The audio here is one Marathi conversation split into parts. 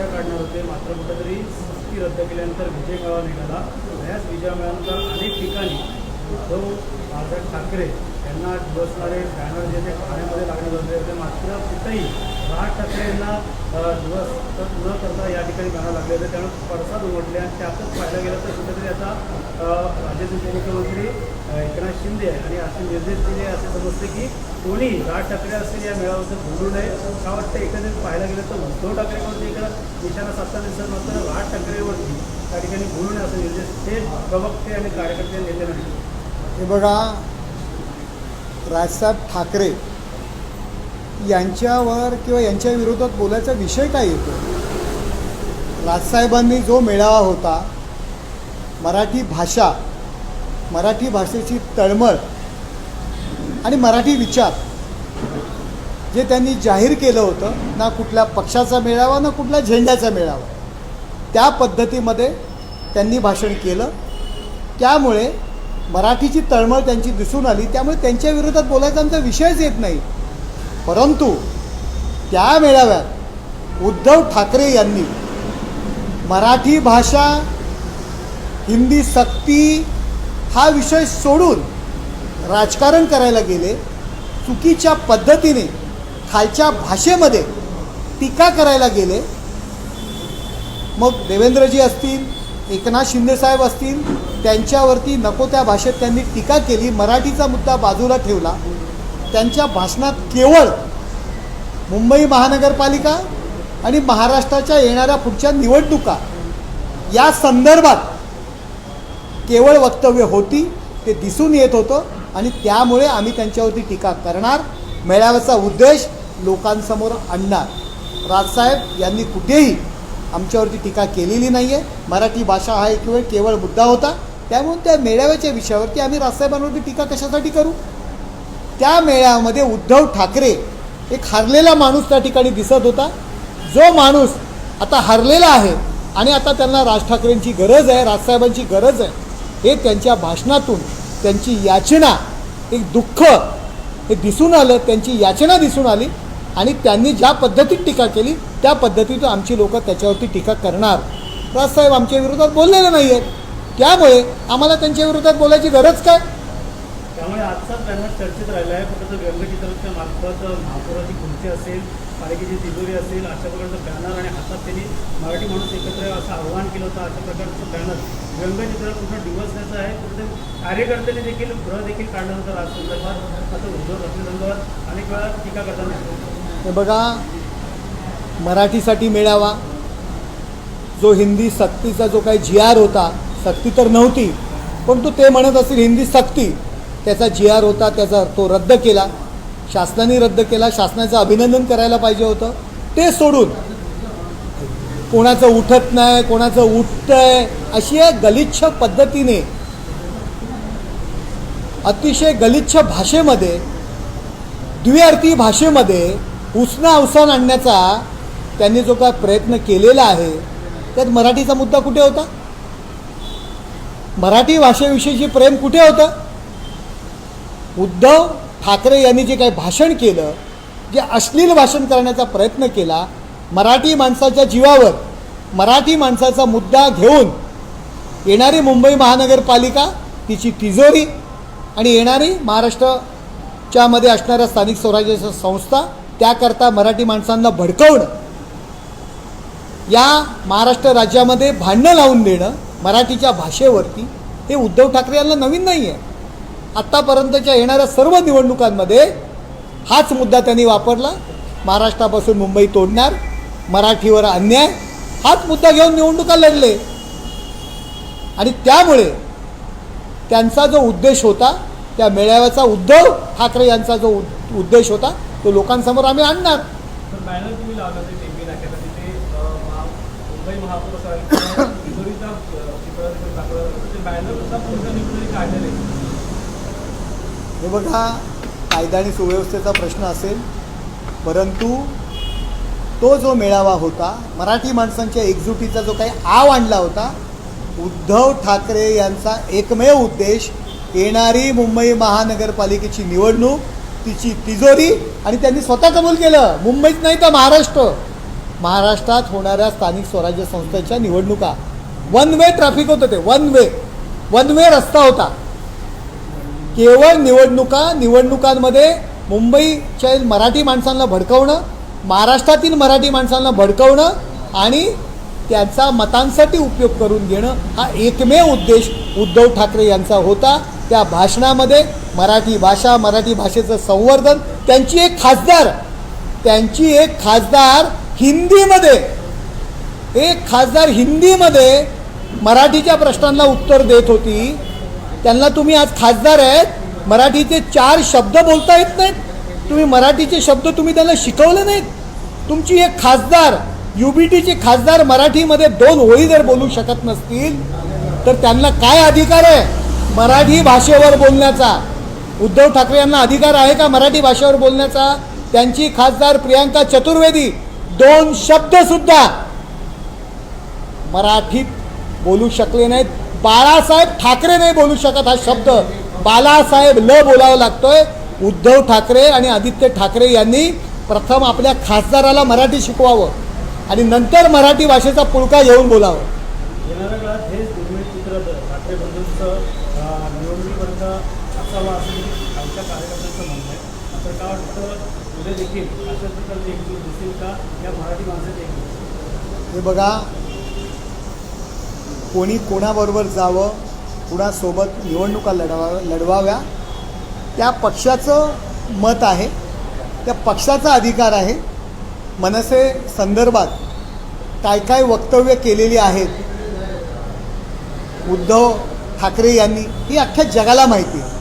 मोर्चा काढणार होते मात्र कुठेतरी ती रद्द केल्यानंतर विजय मेळावा निघाला. याच विजय मिळाल्यानंतर अनेक ठिकाणी उद्धव राजा ठाकरे त्यांना बसणारे बॅनर जे ते ठाण्यामध्ये लागण्यात होते होते. मात्र कुठेही राज ठाकरे यांना दिवस तर न करता या ठिकाणी बॅनर लागले होते. त्यामुळे पडसाद उमटले आणि त्यातच पाहायला गेलं तर कुठेतरी आता राज्याचे उपमुख्यमंत्री एकनाथ शिंदे आणि असे निर्देश दिले असे समजते की कोणी राज ठाकरे असतील या मेळाव्याचं बोलू नये. का वाटतं एकंदरीत पाहायला गेलं तर उद्धव ठाकरेवरती एका निशाणा साधता दिसत मात्र राज ठाकरेवरती त्या ठिकाणी बोलू नये असे निर्देश ते प्रवक्ते आणि कार्यकर्ते नेते नाही हे बघा राजसाहेब ठाकरे यांच्यावर किंवा यांच्या विरोधात बोलायचा विषय काय येतो? राजसाहेबांनी जो मेळावा होता मराठी भाषा मराठी भाषेची तळमळ आणि मराठी विचार जे त्यांनी जाहीर केलं होतं ना कुठल्या पक्षाचा मेळावा ना कुठल्या झेंड्याचा मेळावा त्या पद्धतीमध्ये त्यांनी भाषण केलं. त्यामुळे मराठीची तळमळ त्यांची दिसून आली त्यामुळे त्यांच्या विरोधात बोलायचा आमचा विषयच येत नाही. परंतु त्या मेळाव्यात उद्धव ठाकरे यांनी मराठी भाषा हिंदी सक्ती हा विषय सोडून राजकारण करायला गेले. चुकीच्या पद्धतीने खालच्या भाषेमध्ये टीका करायला गेले. मग देवेंद्रजी असतील एकनाथ शिंदेसाहेब असतील त्यांच्यावरती नको त्या भाषेत त्यांनी टीका केली मराठीचा मुद्दा बाजूला ठेवला. त्यांच्या भाषणात केवळ मुंबई महानगरपालिका आणि महाराष्ट्राच्या येणाऱ्या पुढच्या निवडणुका या संदर्भात केवळ वक्तव्य होती ते दिसून येत होतं आणि त्यामुळे आम्ही त्यांच्यावरती टीका करणार. मेळाव्याचा उद्देश लोकांसमोर आणणार. राजसाहेब यांनी कुठेही आमच्यावरती टीका केलेली नाही आहे मराठी भाषा हा एक वेळ केवळ मुद्दा होता. त्यामुळे त्या मेळाव्याच्या विषयावरती आम्ही राजसाहेबांवरती टीका कशासाठी करू? त्या मेळाव्यामध्ये उद्धव ठाकरे एक हरलेला माणूस त्या ठिकाणी दिसत होता. जो माणूस आता हरलेला आहे आणि आता त्यांना राज ठाकरेंची गरज आहे राजसाहेबांची गरज आहे हे त्यांच्या भाषणातून त्यांची याचना एक दुःख हे दिसून आलं त्यांची याचना दिसून आली आणि त्यांनी ज्या पद्धतीत टीका केली त्या पद्धतीतून आमची लोक त्याच्यावरती टीका करणार. राजसाहेब आमच्या विरोधात बोललेले नाही आहेत त्यामुळे आम्हाला त्यांच्या विरोधात बोलायची गरज काय? त्यामुळे आजचा बॅनर चर्चेत राहिला आहे. फक्त व्यंगचित्राच्या मार्फत महापौराची खुर्ची असेल पालिकेची तिजोरी असेल अशा प्रकारचं बॅनर आणि हातात त्यांनी मराठी माणूस एकत्र असं आव्हान केलं होतं अशा प्रकारचं बॅनर व्यंगचित्र पूर्ण दिवसण्याचं आहे कुठे कार्यकर्त्यांनी देखील ग्रह देखील काढलं होतं राज संदर्भात आता उद्धव ठाकरे संदर्भात अनेक वेळा टीका करताना. हे बघा मराठीसाठी मेळावा. जो हिंदी सक्तीचा जो काही जी आर होता सक्ती तर नव्हती परंतु ते म्हणत असतील हिंदी सक्ती त्याचा जी आर होता त्याचा तो रद्द केला. शासनाने रद्द केला शासनाचं अभिनंदन करायला पाहिजे होतं. ते सोडून कोणाचं उठत नाही कोणाचं उठतंय अशी या गलिच्छ पद्धतीने अतिशय गलिच्छ भाषेमध्ये द्विअर्थी भाषेमध्ये उसना अवसान आणण्याचा त्यांनी जो काय प्रयत्न केलेला आहे त्यात मराठीचा मुद्दा कुठे होता? मराठी भाषेविषयीचे प्रेम कुठे होतं? उद्धव ठाकरे यांनी जे काही भाषण केलं जे अश्लील भाषण करण्याचा प्रयत्न केला मराठी माणसाच्या जीवावर मराठी माणसाचा मुद्दा घेऊन येणारी मुंबई महानगरपालिका तिची तिजोरी आणि येणारी महाराष्ट्राच्यामध्ये असणाऱ्या स्थानिक स्वराज्याच्या संस्था त्याकरता मराठी माणसांना भडकवणं. या महाराष्ट्र राज्यामध्ये भांडणं लावून देणं मराठीच्या भाषेवरती हे उद्धव ठाकरे यांना नवीन नाही आहे आत्तापर्यंतच्या येणाऱ्या सर्व निवडणुकांमध्ये हाच मुद्दा त्यांनी वापरला. महाराष्ट्रापासून मुंबई तोडणार मराठीवर अन्याय हाच मुद्दा घेऊन निवडणुका लढले. आणि त्यामुळे त्यांचा जो उद्देश होता त्या मेळाव्याचा उद्धव ठाकरे यांचा जो उद्देश होता तो लोकांसमोर आम्ही आणणार. काढलेले आहेत. हे बघा कायदा आणि सुव्यवस्थेचा प्रश्न असेल परंतु तो जो मेळावा होता मराठी माणसांच्या एकजुटीचा जो काही आव आणला होता उद्धव ठाकरे यांचा एकमेव उद्देश येणारी मुंबई महानगरपालिकेची निवडणूक तिची तिजोरी आणि त्यांनी स्वतः कबूल केलं. मुंबईत नाही तर महाराष्ट्र. महाराष्ट्रात होणाऱ्या स्थानिक स्वराज्य संस्थेच्या निवडणुका. वन वे ट्रॅफिक होतं ते वन वे वन वे रस्ता होता. केवळ निवडणुका निवडणुकांमध्ये मुंबईच्या मराठी माणसांना भडकवणं महाराष्ट्रातील मराठी माणसांना भडकवणं आणि त्यांचा मतांसाठी उपयोग करून घेणं हा एकमेव उद्देश उद्धव ठाकरे यांचा होता. त्या भाषणामध्ये मराठी भाषा मराठी भाषेचं संवर्धन त्यांची एक खासदार त्यांची एक खासदार हिंदीमध्ये एक खासदार हिंदीमध्ये मराठीच्या प्रश्नांना उत्तर देत होती. त्यांना तुम्ही आज खासदार आहेत मराठीचे चार शब्द बोलता येत नाहीत. तुम्ही मराठीचे शब्द तुम्ही त्यांना शिकवले नाहीत. तुमची एक खासदार यू बी टीचे खासदार मराठीमध्ये दोन ओळी जर बोलू शकत नसतील तर त्यांना काय अधिकार आहे? मराठी भाषेवर बोलण्याचा. उद्धव ठाकरे यांना अधिकार आहे का मराठी भाषेवर बोलण्याचा? त्यांची खासदार प्रियांका चतुर्वेदी दोन शब्द सुद्धा मराठीत बोलू शकले नाहीत. बाळासाहेब ठाकरे नाही बोलू शकत हा शब्द. बालासाहेब ल बोलावा लागतोय. उद्धव ठाकरे आणि आदित्य ठाकरे यांनी प्रथम आपल्या खासदाराला मराठी शिकवावं आणि नंतर मराठी भाषेचा पुळका घेऊन बोलावं. येणाऱ्या काळात हेच दुर्मिळ चित्र ठाकरे बंधूंचं निवडणुकीपर्यंत असावं असं देखील आमच्या कार्यकर्त्यांचं म्हणणं आहे तर काय उद्या देखील अशाच प्रकारची एकजूट दिसेल का? या मराठी माणसाची एकजूट हे बघा कोणी कोणाबरोबर जावं कुणासोबत निवडणुका लढवा लढवाव्या त्या पक्षाचं मत आहे त्या पक्षाचा अधिकार आहे. मनसे संदर्भात काय काय वक्तव्य केलेली आहेत? उद्धव ठाकरे यांनी ही अख्ख्या जगाला माहिती आहे.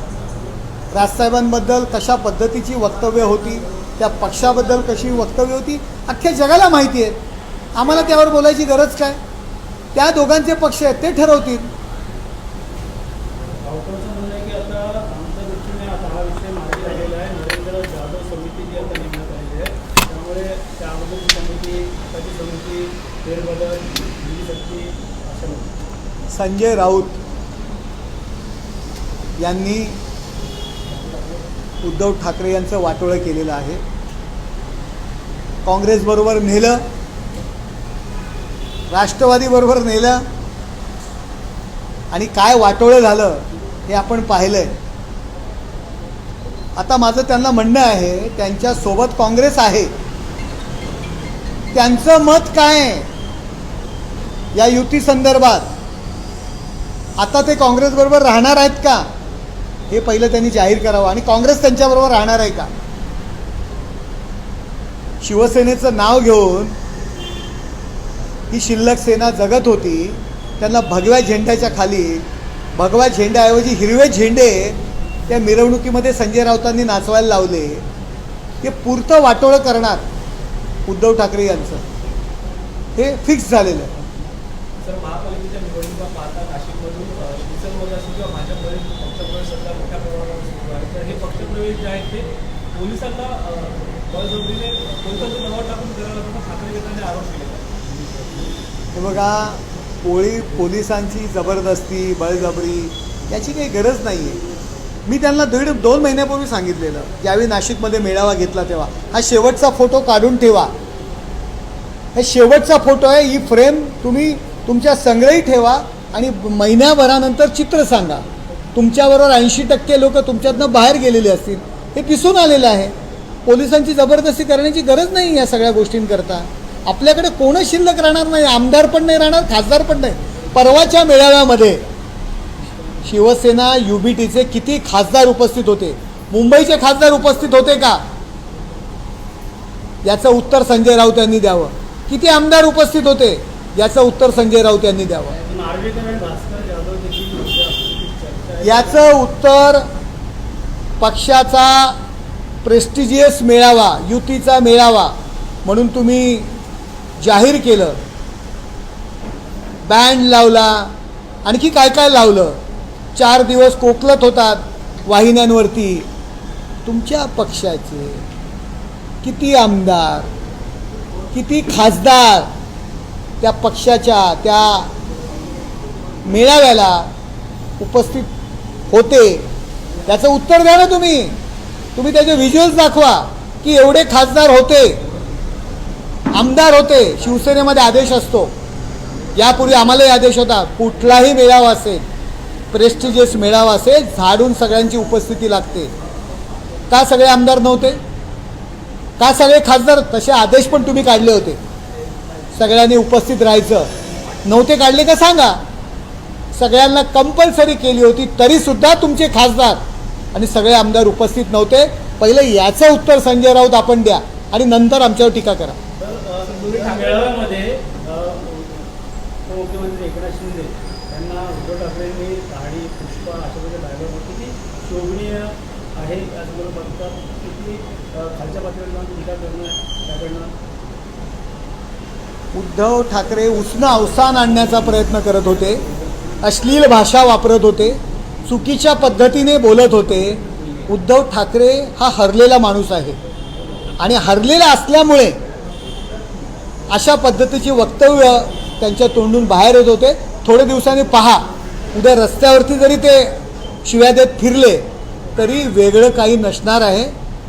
राजसाहेबांबद्दल कशा पद्धतीची वक्तव्य होती? त्या पक्षाबद्दल कशी वक्तव्य होती अख्ख्या जगाला माहिती आहे. आम्हाला त्यावर बोलायची गरज काय? त्या दोघांचे पक्ष आहेत ते ठरवतील. हा संजय राऊत यांनी उद्धव ठाकरे यांचं वाटोळं केलेलं आहे. काँग्रेसबरोबर नेलं. राष्ट्रवादीबरोबर नेलं. आणि काय वाटोळं झालं हे आपण पाहिलंय. आता माझं त्यांना म्हणणं आहे त्यांच्यासोबत काँग्रेस आहे. त्यांचं मत काय? या युती संदर्भात. आता ते काँग्रेसबरोबर राहणार आहेत का? हे पहिलं त्यांनी जाहीर करावं आणि काँग्रेस त्यांच्याबरोबर राहणार आहे का? शिवसेनेचं नाव घेऊन ही शिल्लक सेना जगत होती त्यांना भगव्या झेंड्याच्या खाली भगव्या झेंड्याऐवजी हिरवे झेंडे त्या मिरवणुकीमध्ये संजय राऊतांनी नाचवायला लावले. ते पुरतं वाटोळं करणार उद्धव ठाकरे यांचं. हे फिक्स झालेलं आहे. सर महापालिकेच्या निवडणुका पाहता नाशिकमधून शिवसेनेमध्ये असेल किंवा भाजपमध्ये पक्षप्रवेश सध्या मोठ्या प्रमाणावर सुरू आहे. तर हे पक्षप्रवेश जे आहेत ते पोलिसांना बळजबरीने पोलिसांचं दबाव टाकून करायला लागतं ठाकरे गटाने आरोप केले. हे बघा पोळी पोलिसांची जबरदस्ती बळजबरी याची काही गरज नाही आहे मी त्यांना दीड दोन महिन्यापूर्वी सांगितलेलं ज्यावेळी नाशिकमध्ये मेळावा घेतला तेव्हा हा शेवटचा फोटो काढून ठेवा. हे शेवटचा फोटो आहे ही फ्रेम तुम्ही तुमच्या संग्रही ठेवा आणि महिन्याभरानंतर चित्र सांगा. तुमच्याबरोबर ऐंशी टक्के लोक तुमच्यातनं बाहेर गेलेले असतील. हे दिसून आलेलं आहे. पोलिसांची जबरदस्ती करण्याची गरज नाही या सगळ्या गोष्टींकरता. आपल्याकडे कोणच शिल्लक राहणार नाही आमदार पण नाही राहणार खासदार पण नाही. परवाच्या मेळाव्यामध्ये शिवसेना यू बी टीचे किती खासदार उपस्थित होते? मुंबईचे खासदार उपस्थित होते का? याचं उत्तर संजय राऊत यांनी द्यावं. किती आमदार उपस्थित होते? याचं उत्तर संजय राऊत यांनी द्यावं. याचं उत्तर पक्षाचा प्रेस्टिजियस मेळावा युतीचा मेळावा म्हणून तुम्ही जाहीर केलं. बँड लावला आणखी काय काय लावलं? चार दिवस कोकलत होतात वाहिन्यांवरती. तुमच्या पक्षाचे किती आमदार किती खासदार त्या पक्षाच्या त्या मेळाव्याला उपस्थित होते. त्याचं उत्तर द्या ना तुम्ही. तुम्ही त्याचे व्हिज्युअल्स दाखवा की एवढे खासदार होते. आमदार होते. शिवसेनेमध्ये आदेश असतो. यापूर्वी आम्हालाही आदेश होता कुठलाही मेळावा असेल प्रेस्टिजियस मेळावा असेल झाडून सगळ्यांची उपस्थिती लागते. का सगळे आमदार नव्हते? का सगळे खासदार? तसे आदेश पण तुम्ही काढले होते. सगळ्यांनी उपस्थित राहायचं. नव्हते काढले का सांगा? सगळ्यांना कंपल्सरी केली होती तरीसुद्धा तुमचे खासदार आणि सगळे आमदार उपस्थित नव्हते. पहिलं याचं उत्तर संजय राऊत आपण द्या आणि नंतर आमच्यावर टीका करा. एकनाथ शिंदे यांना उद्धव ठाकरेंनी पुष्पा अशा प्रकारे किती शोभनीय आहे असं मला किती खालच्या पातळीवर जाऊन टीका करणं त्याकडनं उद्धव ठाकरे उष्ण अवसान आणण्याचा प्रयत्न करत होते अश्लील भाषा वापरत होते चुकीच्या पद्धतीने बोलत होते. उद्धव ठाकरे हा हरलेला माणूस आहे. आणि हरलेला असल्यामुळे अशा पद्धतीची वक्तव्य त्यांच्या तोंडून बाहेर येत होते. थोड्या दिवसांनी पहा उद्या रस्त्यावरती जरी ते शिव्या देत फिरले तरी वेगळं काही नसणार आहे.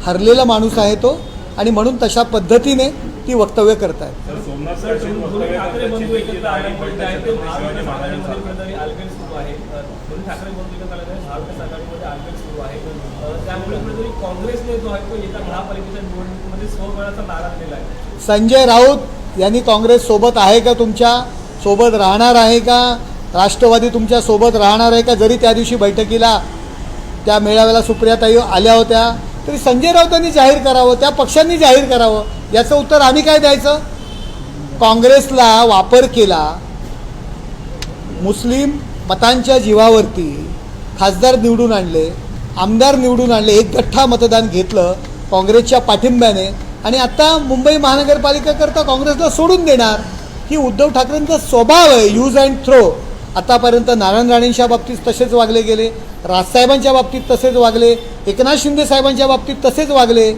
हरलेला माणूस आहे तो. आणि म्हणून तशा पद्धतीने ती वक्तव्य करतायत. सर सोमनाथ सर ठाकरे दोन्ही ठाकरे बंधू एकत्र आल्यामुळे जे आहे ते शिवाजी महाविकास महाराजांचा आघाडीमध्ये आलबेल सुरू आहे. अ, दोन्ही ठाकरे बंधू एकत्र आल्यामुळे महाविकास आघाडीमध्ये आलबेल सुरू आहे. अ, त्यामुळे कुठेतरी काँग्रेसने जो आहे तो येत्या महापालिकेच्या निवडणुकीमध्ये स्वबळाचा नारा दिलेला आहे. संजय राऊत यांनी काँग्रेस सोबत आहे का तुमच्या? सोबत राहणार आहे का? राष्ट्रवादी तुमच्यासोबत राहणार आहे का? जरी त्या दिवशी बैठकीला त्या मेळाव्याला सुप्रियाताई आल्या होत्या तरी संजय राऊतांनी जाहीर करावं त्या पक्षांनी जाहीर करावं याचं उत्तर आम्ही काय द्यायचं? काँग्रेसला वापर केला मुस्लिम मतांच्या जीवावरती खासदार निवडून आणले आमदार निवडून आणले एक गठ्ठा मतदान घेतलं काँग्रेसच्या पाठिंब्याने आणि आता मुंबई महानगरपालिकेकरता काँग्रेसला सोडून देणार ही उद्धव ठाकरेंचा स्वभाव आहे यूज अँड थ्रो आतापर्यंत नारायण राणेंच्या बाबतीत तसेच वागले गेले राजसाहेबांच्या बाबतीत तसेच वागले एकनाथ शिंदे साहेबांच्या बाबतीत तसेच वागले.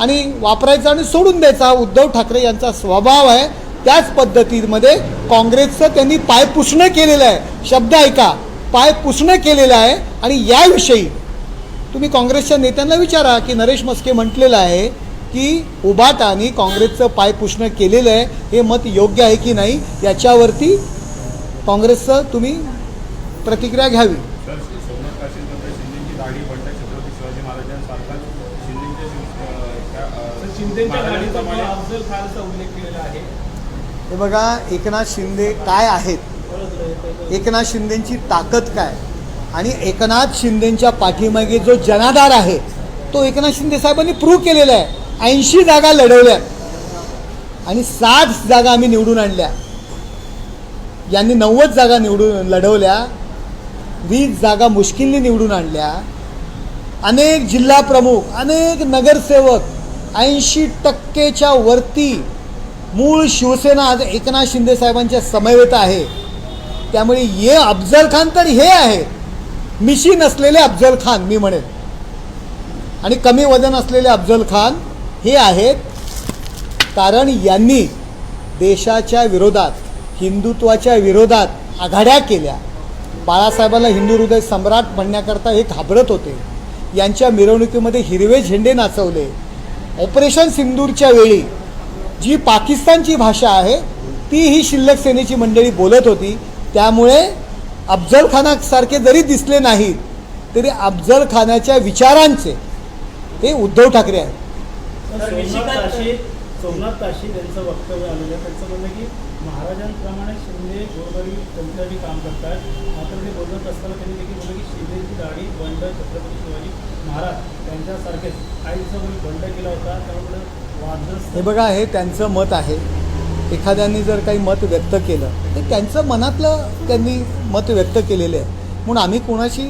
आणि वापरायचा आणि सोडून द्यायचा उद्धव ठाकरे यांचा स्वभाव आहे त्याच पद्धतीमध्ये काँग्रेसचं त्यांनी पायपुसणं केलेलं आहे. शब्द ऐका पायपुसणं केलेलं आहे आणि याविषयी तुम्ही काँग्रेसच्या नेत्यांना विचारा की नरेश मस्के म्हटलेलं आहे की उबाटाने काँग्रेसचं पायपुसणं केलेलं आहे हे मत योग्य आहे की नाही याच्यावरती काँग्रेसचं तुम्ही प्रतिक्रिया घ्यावी. हे बघा एकनाथ शिंदे काय आहेत? एकनाथ शिंदेची ताकद काय? आणि एकनाथ शिंदेच्या पाठीमागे जो जनाधार आहे तो एकनाथ शिंदे साहेबांनी प्रूव्ह केलेला आहे. ऐंशी जागा लढवल्या. आणि साठ जागा आम्ही निवडून आणल्या. यांनी नव्वद जागा निवडून लढवल्या वीस जागा मुश्किलने निवडून आणल्या. अनेक जिल्हा प्रमुख अनेक नगरसेवक ऐंशी टक्केच्या वरती मूळ शिवसेना आज एकनाथ शिंदे साहेबांच्या समवेत आहे. त्यामुळे ये अफजल खान तर हे आहे. मिशी नसलेले अफजल खान मी म्हणेन. आणि कमी वजन असलेले अफजल खान हे आहेत. कारण यांनी देशाच्या विरोधात हिंदुत्वाच्या विरोधात आघाड्या केल्या. बाळासाहेबांना हिंदू हृदय सम्राट म्हणण्याकरता हे घाबरत होते. यांच्या मिरवणुकीमध्ये हिरवे झेंडे नाचवले. ऑपरेशन सिंदूरच्या वेळी जी पाकिस्तानची भाषा आहे ती ही शिल्लक सेनेची मंडळी बोलत होती. त्यामुळे अफजल खानासारखे जरी दिसले नाहीत तरी अफजल खानाच्या विचारांचे हे उद्धव ठाकरे आहेत. सोमनाथ काशी सोमनाथ त्यांचं वक्तव्य आलेलं आहे. त्यांचं म्हणणं की महाराजांप्रमाणे शिंदे गोरगरी त्यांच्यासाठी काम करतात. मात्र ते बोलत असताना त्यांनी देखील बोललं की शिंदेची दाढी बंड छत्रपती शिवाजी महाराज त्यांच्यासारखेच आईचा दिवसापूर्वी बंड केला होता त्यामुळे वादग्रस्त. हे बघा हे त्यांचं मत आहे. एखाद्यांनी जर काही मत व्यक्त केलं तर त्यांचं मनातलं त्यांनी मत व्यक्त केलेलं आहे. म्हणून आम्ही कोणाशी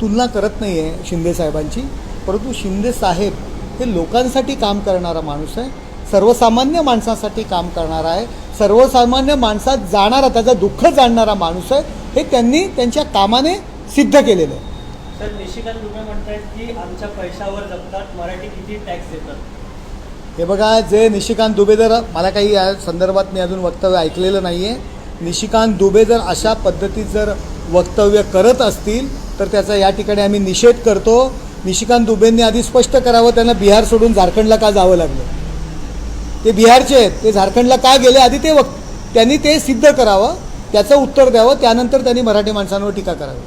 तुलना करत नाही आहे शिंदे साहेबांची परंतु शिंदे साहेब हे लोकांसाठी काम करणारा माणूस आहे सर्वसामान्य माणसासाठी काम करणारा आहे. सर्वसामान्य माणसात जाणारा त्याचं दुःख जाणणारा माणूस आहे हे त्यांनी त्यांच्या कामाने सिद्ध केलेलं आहे. तर निशिकांत दुबे म्हणतायत की आमच्या पैशावर जगतात मराठी किती टॅक्स देतात? हे बघा जे निशिकांत दुबे जर मला काही या संदर्भात मी अजून वक्तव्य ऐकलेलं नाही आहे निशिकांत दुबे जर अशा पद्धतीत जर वक्तव्य करत असतील तर त्याचा या ठिकाणी आम्ही निषेध करतो. निशिकांत दुबेंनी आधी स्पष्ट करावं त्यांना बिहार सोडून झारखंडला का जावं लागलं? ते बिहारचे आहेत. ते झारखंडला का गेले? आधी ते वक त्यांनी ते सिद्ध करावं. त्याचं उत्तर द्यावं. त्यानंतर त्यांनी मराठी माणसांवर टीका करावी.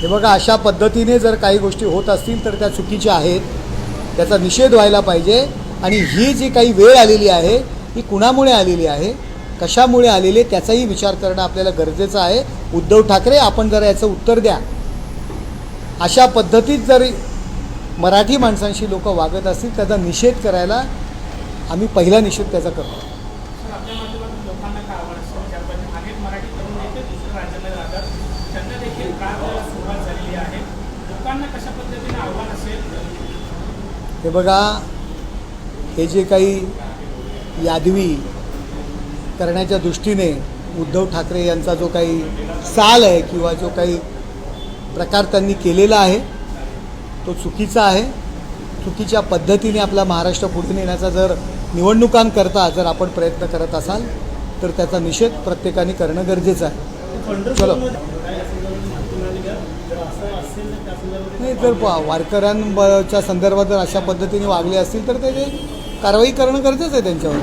हे बघा अशा पद्धतीने जर काही गोष्टी होत असतील तर त्या चुकीच्या आहेत. त्याचा निषेध व्हायला पाहिजे. आणि ही जी काही वेळ आलेली आहे ही कुणामुळे आलेली आहे? कशामुळे आलेली त्याचाही विचार करणं आपल्याला गरजेचं आहे. उद्धव ठाकरे आपण जरा याचं उत्तर द्या. अशा पद्धतीत जर मराठी माणसांशी लोक वागत असतील त्याचा निषेध करायला आम्ही पहिला निषेध त्याचा करतो. हे बघा हे जे काही यादवी करण्याच्या दृष्टीने उद्धव ठाकरे यांचा जो काही साल आहे किंवा जो काही प्रकार त्यांनी केलेला आहे तो चुकीचा आहे. चुकीच्या पद्धतीने आपला महाराष्ट्र पुढे नेण्याचा जर निवडणुकांकरता जर आपण प्रयत्न करत असाल तर त्याचा निषेध प्रत्येकाने करणं गरजेचं आहे. चलो. नाही जर वारकऱ्यांच्या संदर्भात जर अशा पद्धतीने वागले असतील तर ते कारवाई करणं गरजेचं आहे त्यांच्यावर.